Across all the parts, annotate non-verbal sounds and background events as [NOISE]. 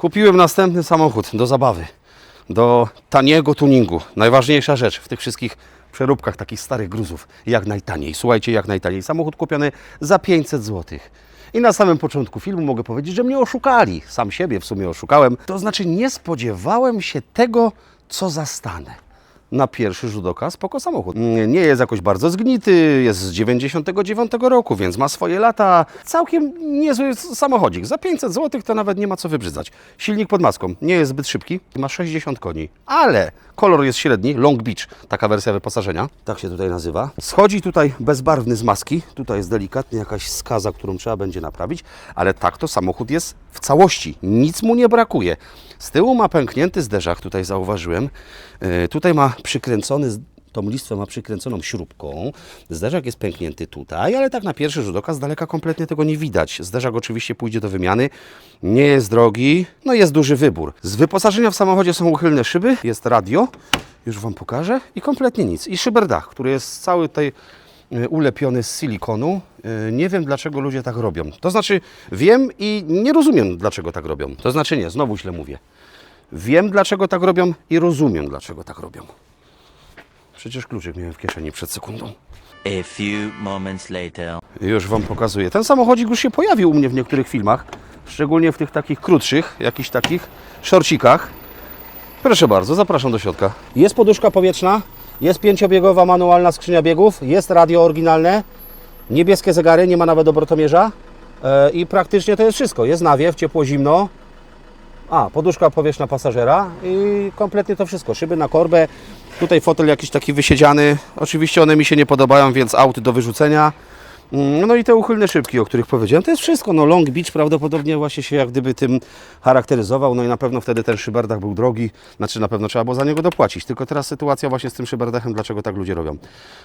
Kupiłem następny samochód do zabawy, do taniego tuningu. Najważniejsza rzecz w tych wszystkich przeróbkach takich starych gruzów. Jak najtaniej. Słuchajcie, jak najtaniej. Samochód kupiony za 500 zł. I na samym początku filmu mogę powiedzieć, że mnie oszukali. Sam siebie w sumie oszukałem. To znaczy nie spodziewałem się tego, co zastanę na pierwszy rzut oka spoko samochód. Nie jest jakoś bardzo zgnity, jest z 99 roku, więc ma swoje lata. Całkiem niezły samochodzik. Za 500 zł to nawet nie ma co wybrzydzać. Silnik pod maską, nie jest zbyt szybki, ma 60 koni, ale kolor jest średni, Long Beach, taka wersja wyposażenia. Tak się tutaj nazywa. Schodzi tutaj bezbarwny z maski, tutaj jest delikatnie jakaś skaza, którą trzeba będzie naprawić, ale tak to samochód jest w całości, nic mu nie brakuje. Z tyłu ma pęknięty zderzak, tutaj zauważyłem. Yy, Tutaj ma przykręcony, tą listwę ma przykręconą śrubką. Zderzak jest pęknięty tutaj, ale tak na pierwszy rzut oka z daleka kompletnie tego nie widać. Zderzak oczywiście pójdzie do wymiany, nie jest drogi, no jest duży wybór. Z wyposażenia w samochodzie są uchylne szyby, jest radio, już Wam pokażę, i kompletnie nic. I szyberdach, który jest cały tutaj y, ulepiony z silikonu. Y, Nie wiem, dlaczego ludzie tak robią. To znaczy, wiem i nie rozumiem, dlaczego tak robią. To znaczy nie, znowu źle mówię. Wiem, dlaczego tak robią i rozumiem, dlaczego tak robią. Przecież kluczyk miałem w kieszeni przed sekundą. A few moments later. Już Wam pokazuję. Ten samochodzik już się pojawił u mnie w niektórych filmach, szczególnie w tych takich krótszych, jakichś takich szorcikach. Proszę bardzo, zapraszam do środka. Jest poduszka powietrzna, jest pięciobiegowa manualna skrzynia biegów, jest radio oryginalne, niebieskie zegary, nie ma nawet obrotomierza e, i praktycznie to jest wszystko. Jest nawiew, ciepło, zimno. A, poduszka powietrzna pasażera i kompletnie to wszystko. Szyby na korbę, tutaj fotel jakiś taki wysiedziany. Oczywiście one mi się nie podobają, więc auty do wyrzucenia. Mm, No i te uchylne szybki, o których powiedziałem, to jest wszystko. No Long Beach prawdopodobnie właśnie się jak gdyby tym charakteryzował, no i na pewno wtedy ten szyberdach był drogi, znaczy na pewno trzeba było za niego dopłacić. Tylko teraz sytuacja właśnie z tym szyberdachem, dlaczego tak ludzie robią.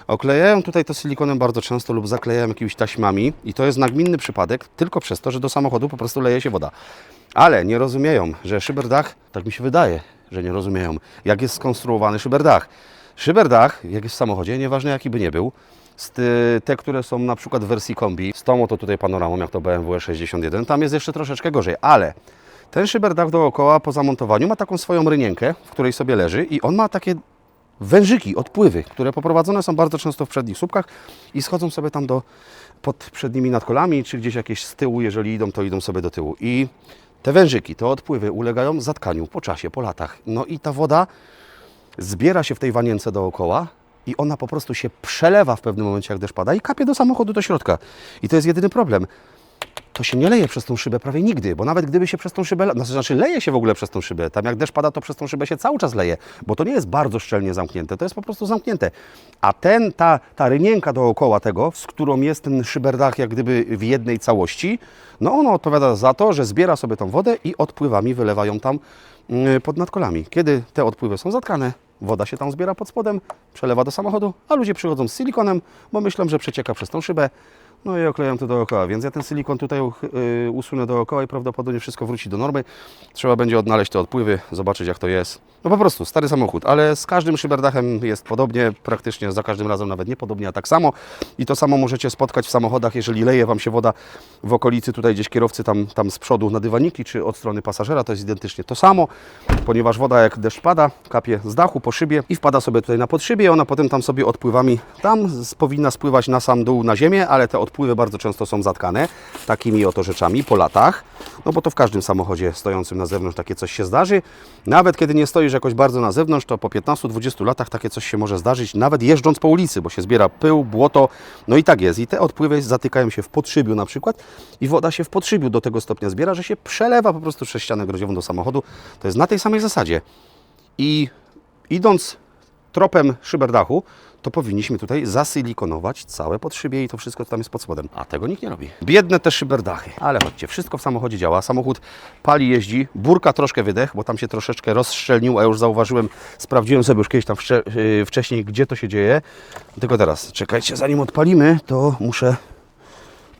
Oklejają tutaj to silikonem bardzo często lub zaklejają jakimiś taśmami i to jest nagminny przypadek tylko przez to, że do samochodu po prostu leje się woda. Ale nie rozumieją, że szyberdach, tak mi się wydaje, że nie rozumieją, jak jest skonstruowany szyberdach. Szyberdach, jak jest w samochodzie, nieważne jaki by nie był, te, które są na przykład w wersji kombi, z tą oto tutaj panoramą, jak to BMW E61, tam jest jeszcze troszeczkę gorzej, ale ten szyberdach dookoła po zamontowaniu ma taką swoją rynienkę, w której sobie leży i on ma takie wężyki, odpływy, które poprowadzone są bardzo często w przednich słupkach i schodzą sobie tam do, pod przednimi nadkolami, czy gdzieś jakieś z tyłu, jeżeli idą, to idą sobie do tyłu. I te wężyki, te odpływy ulegają zatkaniu po czasie, po latach. No i ta woda zbiera się w tej wanience dookoła i ona po prostu się przelewa w pewnym momencie, jak deszcz pada i kapie do samochodu, do środka. I to jest jedyny problem. To się nie leje przez tą szybę prawie nigdy, bo nawet gdyby się przez tą szybę, no, znaczy leje się w ogóle przez tą szybę, tam jak deszcz pada, to przez tą szybę się cały czas leje, bo to nie jest bardzo szczelnie zamknięte, to jest po prostu zamknięte. A ten, ta, ta rynienka dookoła tego, z którą jest ten szyberdach jak gdyby w jednej całości, no ona odpowiada za to, że zbiera sobie tą wodę i odpływami wylewają tam mm, pod nadkolami. Kiedy te odpływy są zatkane, woda się tam zbiera pod spodem, przelewa do samochodu, a ludzie przychodzą z silikonem, bo myślą, że przecieka przez tą szybę, no i oklejam to dookoła, więc ja ten silikon tutaj y, usunę dookoła i prawdopodobnie wszystko wróci do normy. Trzeba będzie odnaleźć te odpływy, zobaczyć jak to jest. No po prostu, stary samochód, ale z każdym szyberdachem jest podobnie, praktycznie za każdym razem nawet nie podobnie, a tak samo. I to samo możecie spotkać w samochodach, jeżeli leje Wam się woda w okolicy tutaj gdzieś kierowcy tam, tam z przodu na dywaniki, czy od strony pasażera, to jest identycznie to samo, ponieważ woda jak deszcz pada, kapie z dachu po szybie i wpada sobie tutaj na podszybie, ona potem tam sobie odpływami, tam powinna spływać na sam dół, na ziemię, ale te odpływy bardzo często są zatkane takimi oto rzeczami po latach, no bo to w każdym samochodzie stojącym na zewnątrz takie coś się zdarzy. Nawet kiedy nie stoisz jakoś bardzo na zewnątrz, to po 15-20 latach takie coś się może zdarzyć, nawet jeżdżąc po ulicy, bo się zbiera pył, błoto, no i tak jest. I te odpływy zatykają się w podszybiu na przykład i woda się w podszybiu do tego stopnia zbiera, że się przelewa po prostu przez ścianę grodziową do samochodu. To jest na tej samej zasadzie. I idąc tropem szyberdachu, to powinniśmy tutaj zasilikonować całe podszybie i to wszystko, co tam jest pod spodem. A tego nikt nie robi. Biedne te szyberdachy. Ale chodźcie, wszystko w samochodzie działa. Samochód pali, jeździ. Burka troszkę wydech, bo tam się troszeczkę rozszczelnił, a już zauważyłem, sprawdziłem sobie już kiedyś tam yy, wcześniej, gdzie to się dzieje. Tylko teraz, czekajcie, zanim odpalimy, to muszę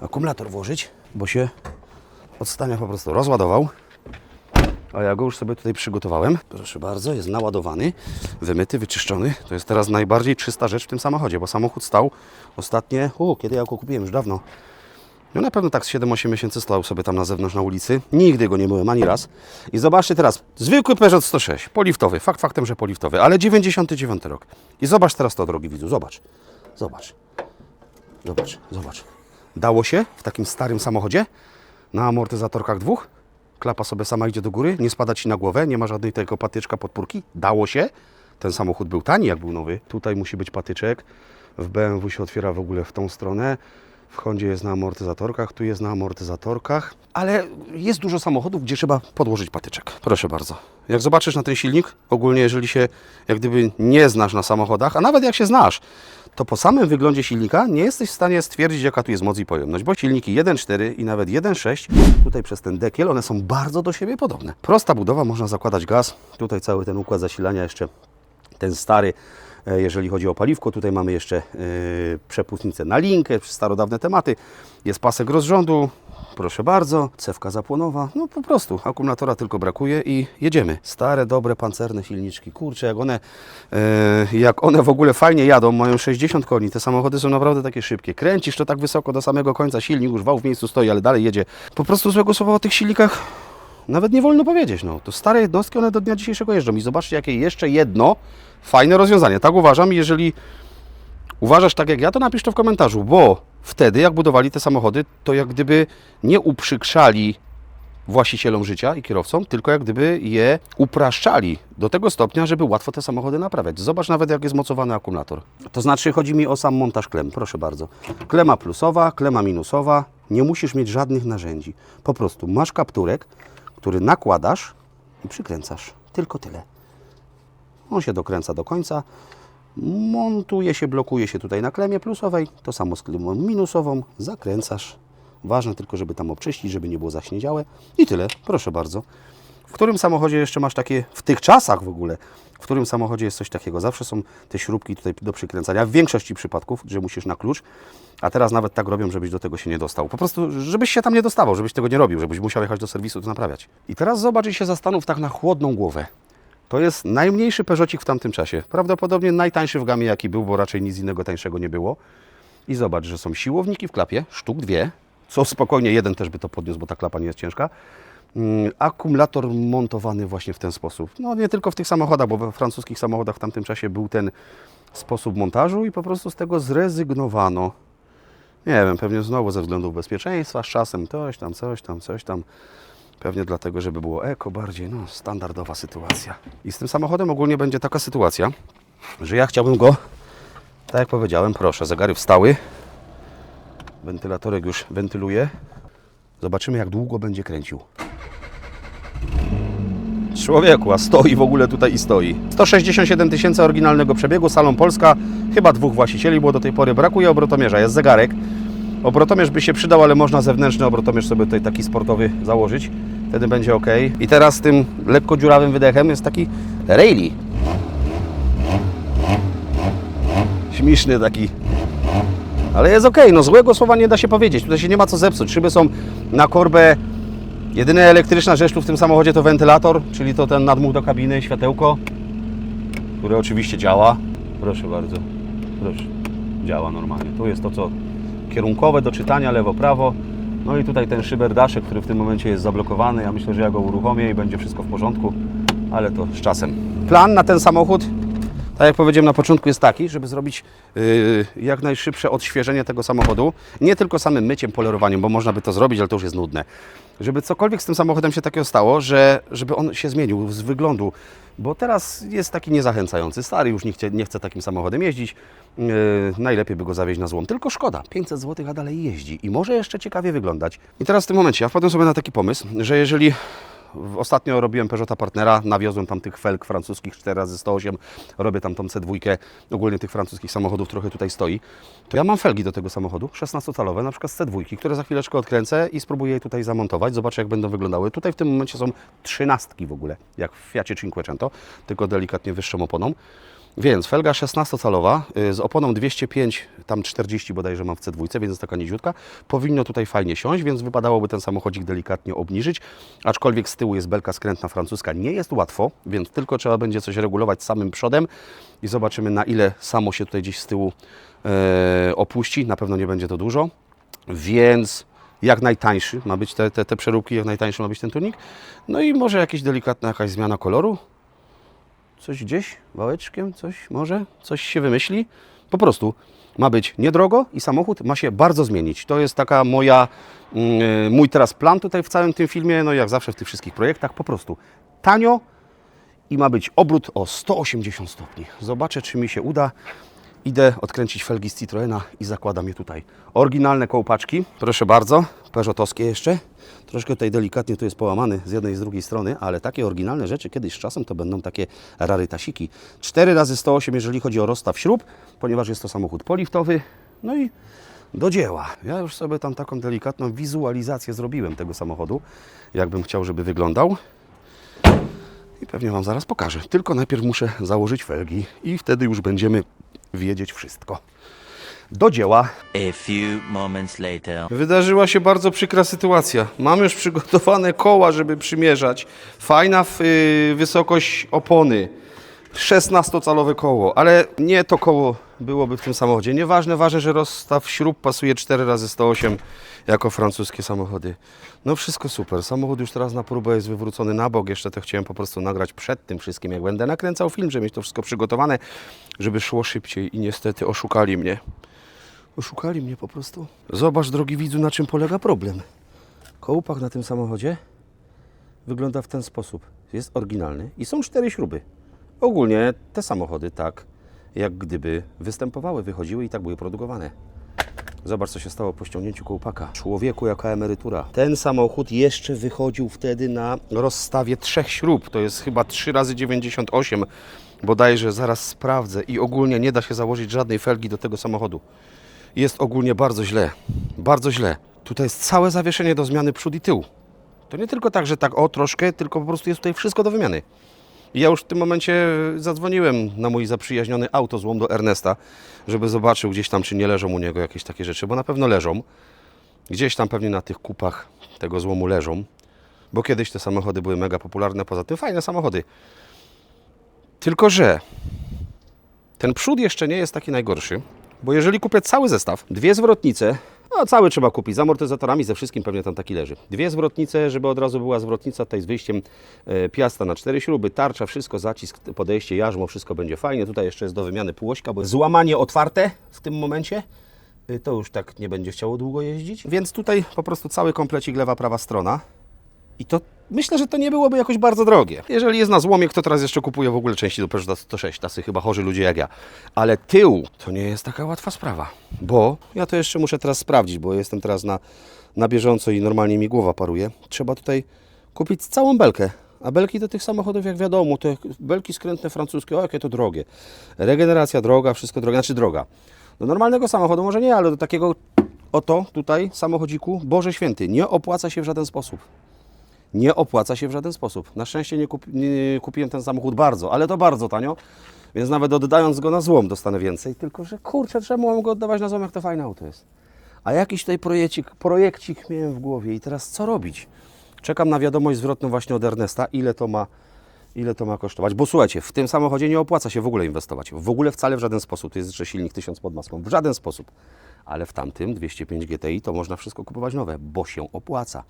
akumulator włożyć, bo się od po prostu rozładował. A ja go już sobie tutaj przygotowałem. Proszę bardzo, jest naładowany, wymyty, wyczyszczony. To jest teraz najbardziej czysta rzecz w tym samochodzie, bo samochód stał ostatnie, u, kiedy ja go kupiłem, już dawno. No na pewno tak z 7-8 miesięcy stał sobie tam na zewnątrz na ulicy. Nigdy go nie myłem ani raz. I zobaczcie teraz, zwykły Peugeot 106, poliftowy, fakt faktem, że poliftowy, ale 99 rok. I zobacz teraz to, drogi widzu, zobacz. Zobacz. Zobacz, zobacz. Dało się w takim starym samochodzie na amortyzatorkach dwóch. Klapa sobie sama idzie do góry, nie spada ci na głowę, nie ma żadnej tego patyczka podpórki. Dało się. Ten samochód był tani, jak był nowy. Tutaj musi być patyczek. W BMW się otwiera w ogóle w tą stronę. W Hondzie jest na amortyzatorkach, tu jest na amortyzatorkach, ale jest dużo samochodów, gdzie trzeba podłożyć patyczek. Proszę bardzo. Jak zobaczysz na ten silnik, ogólnie jeżeli się jak gdyby nie znasz na samochodach, a nawet jak się znasz, to po samym wyglądzie silnika nie jesteś w stanie stwierdzić, jaka tu jest moc i pojemność, bo silniki 1.4 i nawet 1.6, tutaj przez ten dekiel, one są bardzo do siebie podobne. Prosta budowa, można zakładać gaz, tutaj cały ten układ zasilania jeszcze ten stary, e, jeżeli chodzi o paliwko. Tutaj mamy jeszcze e, przepustnicę na linkę, starodawne tematy. Jest pasek rozrządu, proszę bardzo, cewka zapłonowa. No po prostu, akumulatora tylko brakuje i jedziemy. Stare, dobre, pancerne silniczki. Kurczę, jak one, e, jak one w ogóle fajnie jadą, mają 60 koni. Te samochody są naprawdę takie szybkie. Kręcisz to tak wysoko do samego końca, silnik już wał w miejscu stoi, ale dalej jedzie. Po prostu złego słowa o tych silnikach nawet nie wolno powiedzieć, no. To stare jednostki, one do dnia dzisiejszego jeżdżą. I zobaczcie, jakie jeszcze jedno fajne rozwiązanie. Tak uważam. Jeżeli uważasz tak jak ja, to napisz to w komentarzu, bo wtedy, jak budowali te samochody, to jak gdyby nie uprzykrzali właścicielom życia i kierowcom, tylko jak gdyby je upraszczali do tego stopnia, żeby łatwo te samochody naprawiać. Zobacz nawet, jak jest mocowany akumulator. To znaczy, chodzi mi o sam montaż klem, proszę bardzo. Klema plusowa, klema minusowa, nie musisz mieć żadnych narzędzi. Po prostu masz kapturek, który nakładasz i przykręcasz. Tylko tyle. On się dokręca do końca, montuje się, blokuje się tutaj na klemie plusowej, to samo z klemą minusową, zakręcasz. Ważne tylko, żeby tam obczyścić, żeby nie było zaśniedziałe i tyle, proszę bardzo. W którym samochodzie jeszcze masz takie, w tych czasach w ogóle, w którym samochodzie jest coś takiego? Zawsze są te śrubki tutaj do przykręcania, w większości przypadków, że musisz na klucz, a teraz nawet tak robią, żebyś do tego się nie dostał. Po prostu, żebyś się tam nie dostawał, żebyś tego nie robił, żebyś musiał jechać do serwisu to naprawiać. I teraz zobacz i się zastanów tak na chłodną głowę. To jest najmniejszy Peugeotik w tamtym czasie. Prawdopodobnie najtańszy w gamie jaki był, bo raczej nic innego tańszego nie było. I zobacz, że są siłowniki w klapie, sztuk dwie, co spokojnie jeden też by to podniósł, bo ta klapa nie jest ciężka. Mm, Akumulator montowany właśnie w ten sposób. No nie tylko w tych samochodach, bo we francuskich samochodach w tamtym czasie był ten sposób montażu i po prostu z tego zrezygnowano. Nie wiem, pewnie znowu ze względów bezpieczeństwa, z czasem coś tam, coś tam, coś tam. Pewnie dlatego, żeby było eko bardziej, no standardowa sytuacja. I z tym samochodem ogólnie będzie taka sytuacja, że ja chciałbym go, tak jak powiedziałem, proszę, zegary wstały, wentylatorek już wentyluje. Zobaczymy, jak długo będzie kręcił. Człowieku, a stoi w ogóle tutaj i stoi. 167 tysięcy oryginalnego przebiegu, salon Polska, chyba dwóch właścicieli było do tej pory. Brakuje obrotomierza, jest zegarek. Obrotomierz by się przydał, ale można zewnętrzny obrotomierz sobie tutaj taki sportowy założyć. Wtedy będzie ok. I teraz tym lekko dziurawym wydechem jest taki Rayleigh. Śmieszny taki. Ale jest ok, no złego słowa nie da się powiedzieć. Tutaj się nie ma co zepsuć. Szyby są na korbę. Jedyna elektryczna rzecz tu w tym samochodzie to wentylator, czyli to ten nadmuch do kabiny, światełko, które oczywiście działa. Proszę bardzo, proszę. Działa normalnie. Tu jest to, co kierunkowe do czytania, lewo, prawo. No i tutaj ten szyberdaszek, który w tym momencie jest zablokowany. Ja myślę, że ja go uruchomię i będzie wszystko w porządku, ale to z czasem. Plan na ten samochód, tak jak powiedziałem na początku, jest taki, żeby zrobić yy, jak najszybsze odświeżenie tego samochodu. Nie tylko samym myciem, polerowaniem, bo można by to zrobić, ale to już jest nudne. Żeby cokolwiek z tym samochodem się takiego stało, że żeby on się zmienił z wyglądu, bo teraz jest taki niezachęcający. Stary już nie chce, nie chce takim samochodem jeździć. Yy, najlepiej by go zawieźć na złom. Tylko szkoda, 500 zł, a dalej jeździ i może jeszcze ciekawie wyglądać. I teraz w tym momencie ja wpadłem sobie na taki pomysł, że jeżeli Ostatnio robiłem Peugeota Partnera, nawiozłem tam tych felg francuskich 4x108, robię tam tą C2, ogólnie tych francuskich samochodów trochę tutaj stoi. To ja mam felgi do tego samochodu, 16-calowe, na przykład z C2, które za chwileczkę odkręcę i spróbuję je tutaj zamontować, zobaczę jak będą wyglądały. Tutaj w tym momencie są trzynastki w ogóle, jak w Fiacie Cinquecento, tylko delikatnie wyższą oponą. Więc felga 16-calowa y, z oponą 205, tam 40 bodajże mam w C2, więc jest taka niziutka. Powinno tutaj fajnie siąść, więc wypadałoby ten samochodzik delikatnie obniżyć. Aczkolwiek z tyłu jest belka skrętna francuska. Nie jest łatwo, więc tylko trzeba będzie coś regulować samym przodem i zobaczymy na ile samo się tutaj gdzieś z tyłu e, opuści. Na pewno nie będzie to dużo, więc jak najtańszy ma być te, te, te przeróbki, jak najtańszy ma być ten tunik. No i może jakieś delikatna jakaś zmiana koloru. Coś gdzieś, wałeczkiem, coś może, coś się wymyśli. Po prostu ma być niedrogo i samochód ma się bardzo zmienić. To jest taka moja, mm, mój teraz plan tutaj w całym tym filmie, no jak zawsze w tych wszystkich projektach, po prostu tanio i ma być obrót o 180 stopni. Zobaczę, czy mi się uda. Idę odkręcić felgi z Citroena i zakładam je tutaj. Oryginalne kołpaczki, proszę bardzo, Peugeotowskie jeszcze. Troszkę tutaj delikatnie tu jest połamany z jednej i z drugiej strony, ale takie oryginalne rzeczy kiedyś z czasem to będą takie rarytasiki. 4 razy 108 jeżeli chodzi o rozstaw śrub, ponieważ jest to samochód poliftowy. No i do dzieła. Ja już sobie tam taką delikatną wizualizację zrobiłem tego samochodu, jakbym chciał, żeby wyglądał. I pewnie Wam zaraz pokażę. Tylko najpierw muszę założyć felgi i wtedy już będziemy wiedzieć wszystko. Do dzieła. A few moments later. Wydarzyła się bardzo przykra sytuacja. Mam już przygotowane koła, żeby przymierzać. Fajna y, wysokość opony. 16-calowe koło, ale nie to koło byłoby w tym samochodzie. Nieważne, ważne, że rozstaw śrub pasuje 4 razy 108 jako francuskie samochody. No wszystko super. Samochód już teraz na próbę jest wywrócony na bok. Jeszcze to chciałem po prostu nagrać przed tym wszystkim, jak będę nakręcał film, żeby mieć to wszystko przygotowane, żeby szło szybciej i niestety oszukali mnie. Oszukali mnie po prostu. Zobacz, drogi widzu, na czym polega problem. Kołpak na tym samochodzie wygląda w ten sposób. Jest oryginalny i są cztery śruby. Ogólnie te samochody tak, jak gdyby występowały, wychodziły i tak były produkowane. Zobacz, co się stało po ściągnięciu kołpaka. Człowieku, jaka emerytura. Ten samochód jeszcze wychodził wtedy na rozstawie trzech śrub. To jest chyba 3 razy 98 bodajże, zaraz sprawdzę. I ogólnie nie da się założyć żadnej felgi do tego samochodu. Jest ogólnie bardzo źle. Bardzo źle. Tutaj jest całe zawieszenie do zmiany przód i tył. To nie tylko tak, że tak o troszkę, tylko po prostu jest tutaj wszystko do wymiany. I ja już w tym momencie zadzwoniłem na mój zaprzyjaźniony autozłom do Ernesta, żeby zobaczył gdzieś tam, czy nie leżą u niego jakieś takie rzeczy, bo na pewno leżą. Gdzieś tam pewnie na tych kupach tego złomu leżą, bo kiedyś te samochody były mega popularne, poza tym fajne samochody. Tylko, że ten przód jeszcze nie jest taki najgorszy, bo jeżeli kupię cały zestaw, dwie zwrotnice, no cały trzeba kupić, z amortyzatorami, ze wszystkim pewnie tam taki leży. Dwie zwrotnice, żeby od razu była zwrotnica tutaj z wyjściem e, piasta na cztery śruby, tarcza, wszystko, zacisk, podejście, jarzmo, wszystko będzie fajnie. Tutaj jeszcze jest do wymiany półośka, bo złamanie otwarte w tym momencie. Y, To już tak nie będzie chciało długo jeździć. Więc tutaj po prostu cały komplecik lewa, prawa strona. I to myślę, że to nie byłoby jakoś bardzo drogie. Jeżeli jest na złomie, kto teraz jeszcze kupuje w ogóle części do Peugeot 106, tacy chyba chorzy ludzie jak ja. Ale tył to nie jest taka łatwa sprawa, bo ja to jeszcze muszę teraz sprawdzić, bo jestem teraz na, na bieżąco i normalnie mi głowa paruje. Trzeba tutaj kupić całą belkę. A belki do tych samochodów, jak wiadomo, te belki skrętne francuskie, o jakie to drogie. Regeneracja droga, wszystko droga, znaczy droga. Do normalnego samochodu może nie, ale do takiego oto tutaj samochodziku, Boże Święty, nie opłaca się w żaden sposób nie opłaca się w żaden sposób. Na szczęście nie, kup, nie kupiłem ten samochód bardzo, ale to bardzo tanio, więc nawet oddając go na złom dostanę więcej. Tylko, że kurczę, czemu mam go oddawać na złom, jak to fajne auto jest. A jakiś tutaj projekcik, projekcik miałem w głowie i teraz co robić? Czekam na wiadomość zwrotną właśnie od Ernesta, ile to ma, ile to ma kosztować. Bo słuchajcie, w tym samochodzie nie opłaca się w ogóle inwestować. W ogóle wcale w żaden sposób. To jest jeszcze silnik 1000 pod maską. W żaden sposób. Ale w tamtym 205 GTI to można wszystko kupować nowe, bo się opłaca.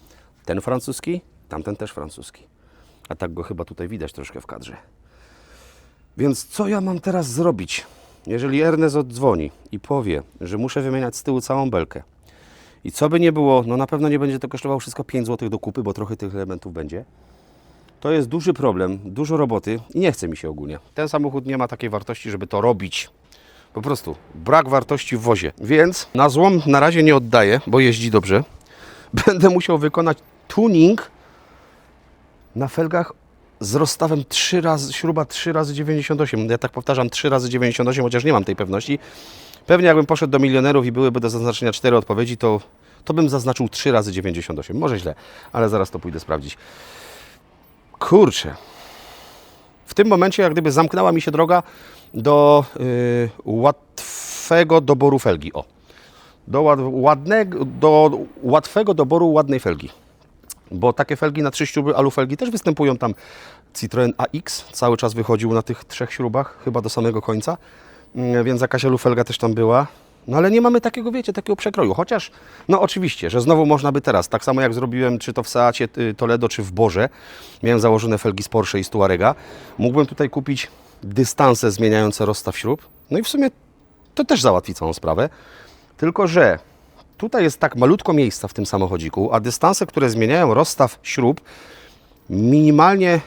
Ten francuski, tamten też francuski. A tak go chyba tutaj widać troszkę w kadrze. Więc co ja mam teraz zrobić? Jeżeli Ernest oddzwoni i powie, że muszę wymieniać z tyłu całą belkę i co by nie było, no na pewno nie będzie to kosztowało wszystko 5 zł do kupy, bo trochę tych elementów będzie. To jest duży problem, dużo roboty i nie chce mi się ogólnie. Ten samochód nie ma takiej wartości, żeby to robić. Po prostu brak wartości w wozie. Więc na złom na razie nie oddaję, bo jeździ dobrze. [LAUGHS] Będę musiał wykonać tuning na felgach z rozstawem 3 razy, śruba 3 razy 98. Ja tak powtarzam 3 razy 98, chociaż nie mam tej pewności. Pewnie jakbym poszedł do milionerów i byłyby do zaznaczenia 4 odpowiedzi, to, to bym zaznaczył 3 razy 98. Może źle, ale zaraz to pójdę sprawdzić. Kurczę. W tym momencie jak gdyby zamknęła mi się droga do y, łatwego doboru felgi. O. Do, ład, ładnego, do łatwego doboru ładnej felgi. Bo takie felgi na trzy śruby alufelgi też występują tam. Citroen AX cały czas wychodził na tych trzech śrubach, chyba do samego końca. Mm, Więc jakaś alufelga też tam była. No ale nie mamy takiego, wiecie, takiego przekroju. Chociaż, no oczywiście, że znowu można by teraz, tak samo jak zrobiłem, czy to w Seacie y, Toledo, czy w Borze, miałem założone felgi z Porsche i z Tuarega, mógłbym tutaj kupić dystanse zmieniające rozstaw śrub. No i w sumie to też załatwi całą sprawę. Tylko, że tutaj jest tak malutko miejsca w tym samochodziku, a dystanse, które zmieniają rozstaw śrub, minimalnie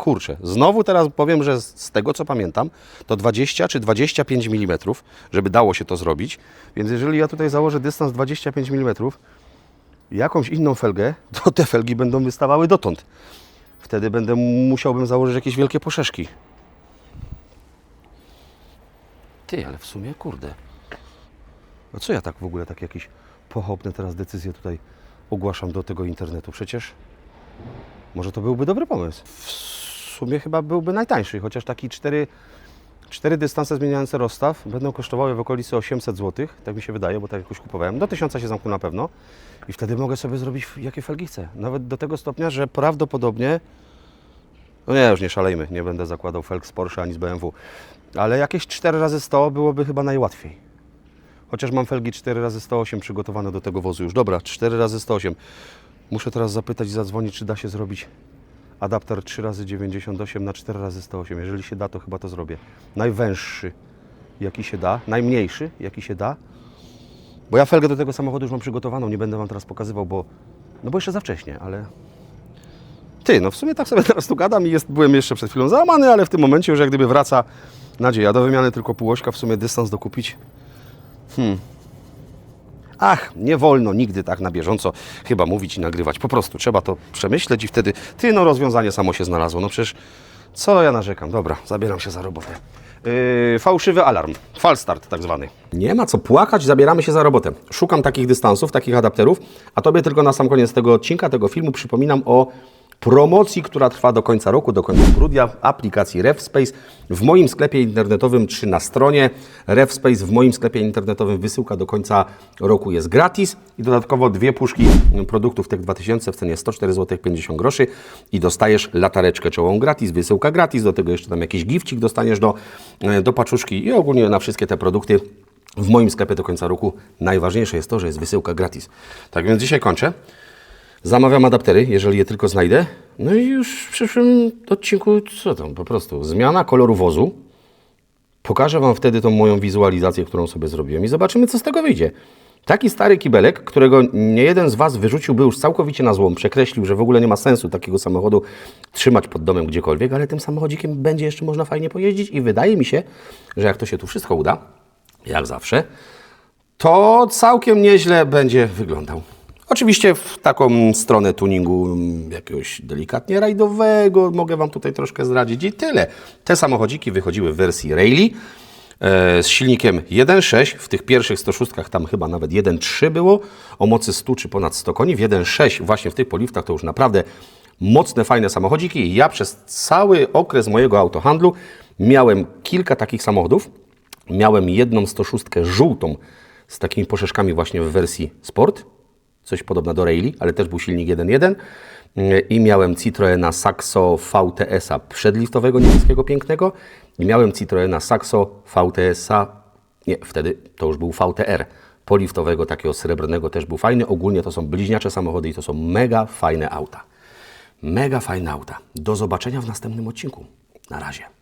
kurczę, znowu teraz powiem, że z tego co pamiętam, to 20 czy 25 mm, żeby dało się to zrobić. Więc jeżeli ja tutaj założę dystans 25 mm, jakąś inną felgę, [LAUGHS] to te felgi będą wystawały dotąd. Wtedy będę musiałbym założyć jakieś wielkie poszeszki. Ty, ale w sumie kurde. A co ja tak w ogóle tak jakieś pochopne teraz decyzje tutaj ogłaszam do tego internetu? Przecież może to byłby dobry pomysł. W sumie chyba byłby najtańszy, chociaż taki cztery, cztery dystanse zmieniające rozstaw będą kosztowały w okolicy 800 zł, tak mi się wydaje, bo tak jakoś kupowałem. Do 1000 się zamknął na pewno i wtedy mogę sobie zrobić jakie felgi chcę. Nawet do tego stopnia, że prawdopodobnie, no nie, już nie szalejmy, nie będę zakładał felg z Porsche ani z BMW, ale jakieś 4 razy 100 byłoby chyba najłatwiej. Chociaż mam felgi 4 razy 108 przygotowane do tego wozu już. Dobra, 4 razy 108. Muszę teraz zapytać i zadzwonić, czy da się zrobić adapter 3 razy 98 na 4 razy 108. Jeżeli się da, to chyba to zrobię. Najwęższy, jaki się da, najmniejszy, jaki się da. Bo ja felgę do tego samochodu już mam przygotowaną, nie będę Wam teraz pokazywał, bo, no bo jeszcze za wcześnie, ale... Ty, no w sumie tak sobie [LAUGHS] teraz tu gadam i jest, byłem jeszcze przed chwilą załamany, ale w tym momencie już jak gdyby wraca nadzieja. Do wymiany tylko półośka, w sumie dystans dokupić. Ach, nie wolno nigdy tak na bieżąco chyba mówić i nagrywać. Po prostu trzeba to przemyśleć i wtedy, ty, no rozwiązanie samo się znalazło. No przecież, co ja narzekam? Dobra, zabieram się za robotę. Yy, fałszywy alarm, falstart tak zwany. Nie ma co płakać, zabieramy się za robotę. Szukam takich dystansów, takich adapterów, a Tobie tylko na sam koniec tego odcinka, tego filmu przypominam o promocji, która trwa do końca roku, do końca grudnia w aplikacji RevSpace w moim sklepie internetowym czy na stronie RevSpace w moim sklepie internetowym wysyłka do końca roku jest gratis i dodatkowo dwie puszki produktów Tech 2000 w cenie 104 zł 50 groszy i dostajesz latareczkę czołą gratis, wysyłka gratis, do tego jeszcze tam jakiś gifcik dostaniesz do, e, do paczuszki i ogólnie na wszystkie te produkty w moim sklepie do końca roku najważniejsze jest to, że jest wysyłka gratis. Tak więc dzisiaj kończę. Zamawiam adaptery, jeżeli je tylko znajdę. No i już w przyszłym odcinku, co tam, po prostu zmiana koloru wozu. Pokażę Wam wtedy tą moją wizualizację, którą sobie zrobiłem i zobaczymy, co z tego wyjdzie. Taki stary kibelek, którego nie jeden z Was wyrzuciłby już całkowicie na złom, przekreślił, że w ogóle nie ma sensu takiego samochodu trzymać pod domem gdziekolwiek, ale tym samochodzikiem będzie jeszcze można fajnie pojeździć i wydaje mi się, że jak to się tu wszystko uda, jak zawsze, to całkiem nieźle będzie wyglądał. Oczywiście w taką stronę tuningu mm, jakiegoś delikatnie rajdowego mogę Wam tutaj troszkę zdradzić i tyle. Te samochodziki wychodziły w wersji Rally e, z silnikiem 1.6, w tych pierwszych 106 tam chyba nawet 1.3 było, o mocy 100 czy ponad 100 koni. W 1.6 właśnie w tych poliftach to już naprawdę mocne, fajne samochodziki ja przez cały okres mojego autohandlu miałem kilka takich samochodów. Miałem jedną 106 żółtą z takimi poszeszkami właśnie w wersji Sport, coś podobna do Rayleigh, ale też był silnik 1.1 i miałem Citroena Saxo VTS-a przedliftowego, niebieskiego, pięknego i miałem Citroena Saxo VTS-a, nie, wtedy to już był VTR, poliftowego, takiego srebrnego, też był fajny. Ogólnie to są bliźniacze samochody i to są mega fajne auta. Mega fajne auta. Do zobaczenia w następnym odcinku. Na razie.